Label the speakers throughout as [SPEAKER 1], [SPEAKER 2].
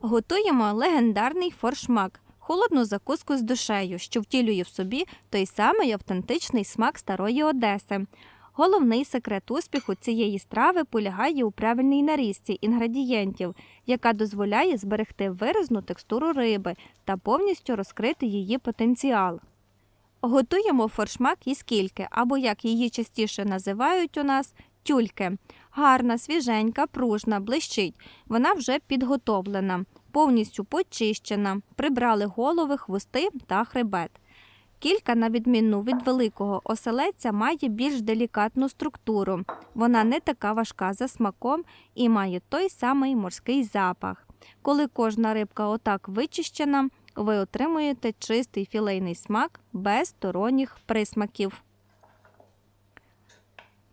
[SPEAKER 1] Готуємо легендарний форшмак холодну закуску з душею, що втілює в собі той самий автентичний смак старої Одеси. Головний секрет успіху цієї страви полягає у правильній нарізці інгредієнтів, яка дозволяє зберегти виразну текстуру риби та повністю розкрити її потенціал. Готуємо форшмак із кільки, або як її частіше називають у нас тюльки. Гарна, свіженька, пружна, блищить. Вона вже підготовлена, повністю почищена. Прибрали голови, хвости та хребет. Кілька, на відміну від великого оселедця, має більш делікатну структуру. Вона не така важка за смаком і має той самий морський запах. Коли кожна рибка отак вичищена, ви отримуєте чистий філейний смак без сторонніх присмаків.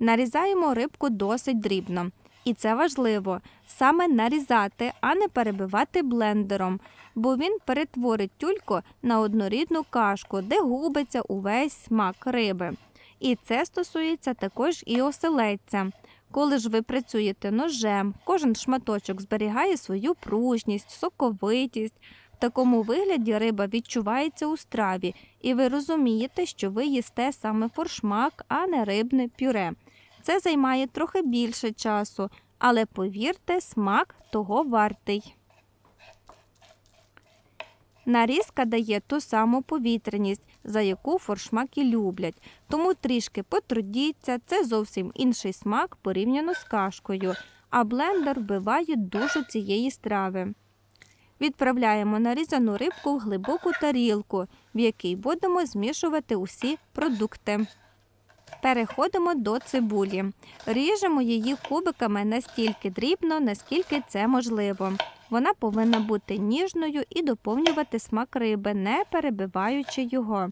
[SPEAKER 1] Нарізаємо рибку досить дрібно. І це важливо саме нарізати, а не перебивати блендером, бо він перетворить тюльку на однорідну кашку, де губиться увесь смак риби. І це стосується також і оселедця. Коли ж ви працюєте ножем, кожен шматочок зберігає свою пружність, соковитість. В такому вигляді риба відчувається у страві, і ви розумієте, що ви їсте саме форшмак, а не рибне пюре. Це займає трохи більше часу, але повірте, смак того вартий. Нарізка дає ту саму повітряність, за яку форшмаки люблять, тому трішки потрудіться, це зовсім інший смак порівняно з кашкою, а блендер вбиває душу цієї страви. Відправляємо нарізану рибку в глибоку тарілку, в якій будемо змішувати усі продукти. Переходимо до цибулі. Ріжемо її кубиками настільки дрібно, наскільки це можливо. Вона повинна бути ніжною і доповнювати смак риби, не перебиваючи його.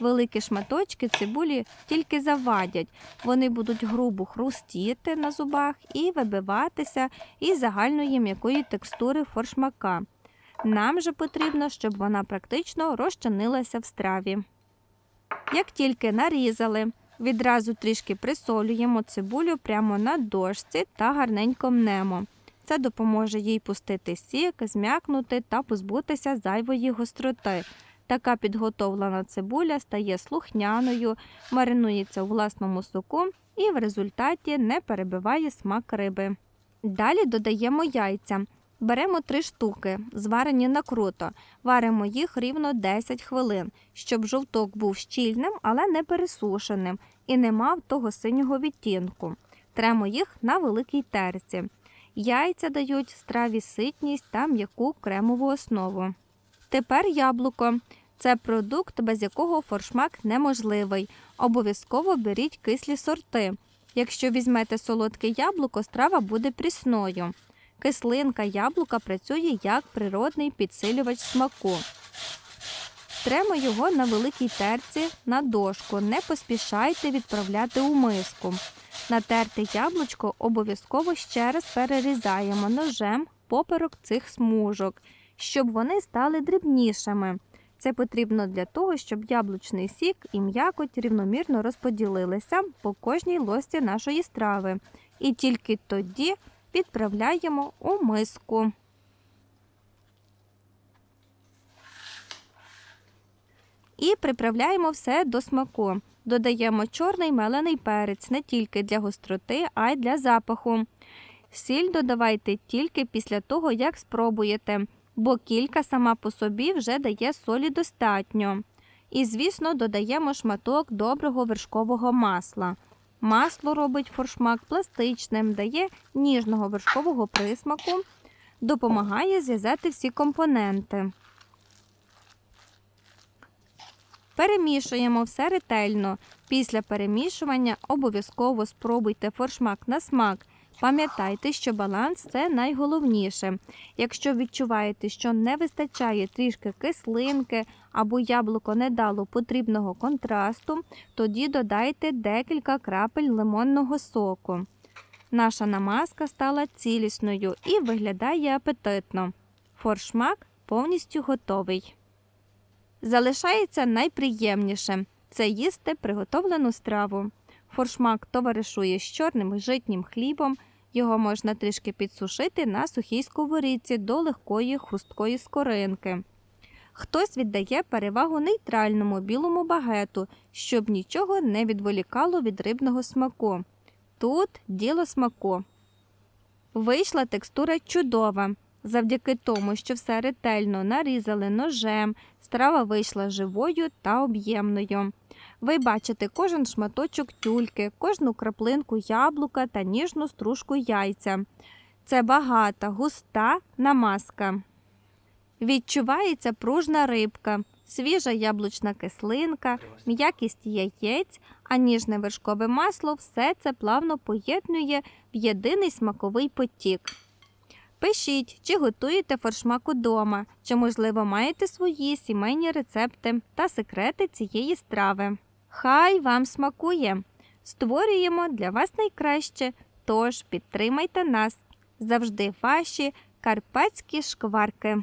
[SPEAKER 1] Великі шматочки цибулі тільки завадять. Вони будуть грубо хрустіти на зубах і вибиватися із загальної м'якої текстури форшмака. Нам же потрібно, щоб вона практично розчинилася в страві. Як тільки нарізали, Відразу трішки присолюємо цибулю прямо на дошці та гарненько мнемо. Це допоможе їй пустити сік, зм'якнути та позбутися зайвої гостроти. Така підготовлена цибуля стає слухняною, маринується у власному соку і в результаті не перебиває смак риби. Далі додаємо яйця. Беремо три штуки, зварені накруто, варимо їх рівно 10 хвилин, щоб жовток був щільним, але не пересушеним і не мав того синього відтінку. Тремо їх на великій терці. Яйця дають страві ситність та м'яку кремову основу. Тепер яблуко. Це продукт, без якого форшмак неможливий. Обов'язково беріть кислі сорти. Якщо візьмете солодке яблуко, страва буде прісною. Кислинка яблука працює як природний підсилювач смаку. Тремо його на великій терці на дошку. Не поспішайте відправляти у миску. Натерте яблучко обов'язково ще раз перерізаємо ножем поперек цих смужок, щоб вони стали дрібнішими. Це потрібно для того, щоб яблучний сік і м'якоть рівномірно розподілилися по кожній лості нашої страви. І тільки тоді відправляємо у миску. І приправляємо все до смаку. Додаємо чорний мелений перець не тільки для гостроти, а й для запаху. Сіль додавайте тільки після того, як спробуєте, бо кілька сама по собі вже дає солі достатньо. І, звісно, додаємо шматок доброго вершкового масла. Масло робить форшмак пластичним, дає ніжного вершкового присмаку, допомагає зв'язати всі компоненти. Перемішуємо все ретельно. Після перемішування обов'язково спробуйте форшмак на смак. Пам'ятайте, що баланс це найголовніше. Якщо відчуваєте, що не вистачає трішки кислинки або яблуко не дало потрібного контрасту, тоді додайте декілька крапель лимонного соку. Наша намазка стала цілісною і виглядає апетитно. Форшмак повністю готовий. Залишається найприємніше це їсти приготовлену страву. Форшмак товаришує з чорним житнім хлібом, Його можна трішки підсушити на сухій сковорідці до легкої хрусткої скоринки. Хтось віддає перевагу нейтральному білому багету, щоб нічого не відволікало від рибного смаку. Тут діло смаку. Вийшла текстура чудова. Завдяки тому, що все ретельно нарізали ножем, страва вийшла живою та об'ємною. Ви бачите кожен шматочок тюльки, кожну краплинку яблука та ніжну стружку яйця. Це багата, густа намазка. Відчувається пружна рибка, свіжа яблучна кислинка, м'якість яєць, а ніжне вершкове масло все це плавно поєднує в єдиний смаковий потік. Пишіть, чи готуєте форшмак удома, чи, можливо, маєте свої сімейні рецепти та секрети цієї страви. Хай вам смакує! Створюємо для вас найкраще, тож підтримайте нас. Завжди ваші карпатські шкварки.